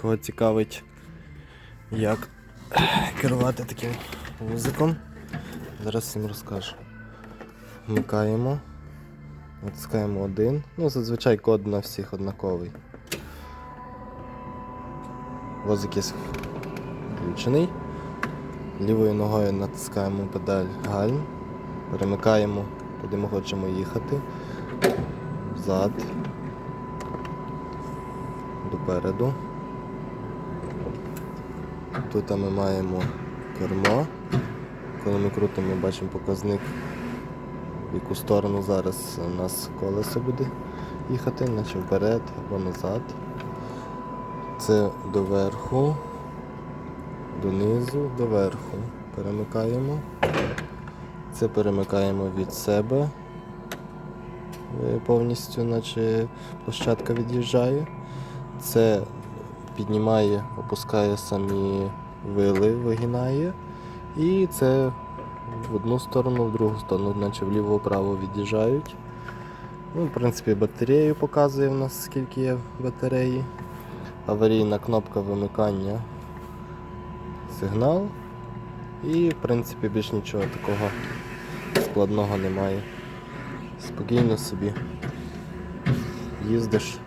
Кого цікавить, як керувати таким вузиком, зараз всім розкажу. Вмикаємо, натискаємо один. Ну, зазвичай код на всіх однаковий. Возик є включений. Лівою ногою натискаємо педаль гальм, перемикаємо, куди ми хочемо їхати. Взад. Допереду. Тут ми маємо кермо. Коли ми крутимо, ми бачимо показник, в яку сторону зараз у нас колесо буде їхати, наче вперед або назад. Це доверху, донизу, доверху. Перемикаємо. Це перемикаємо від себе. Повністю, наче площадка від'їжджає. Це піднімає, опускає самі вили, вигинає. І це в одну сторону, в другу сторону, наче вліво-вправо від'їжджають. Ну, в принципі, батарею показує в нас, скільки є батареї. Аварійна кнопка вимикання сигнал. І, в принципі, більш нічого такого складного немає. Спокійно собі їздиш.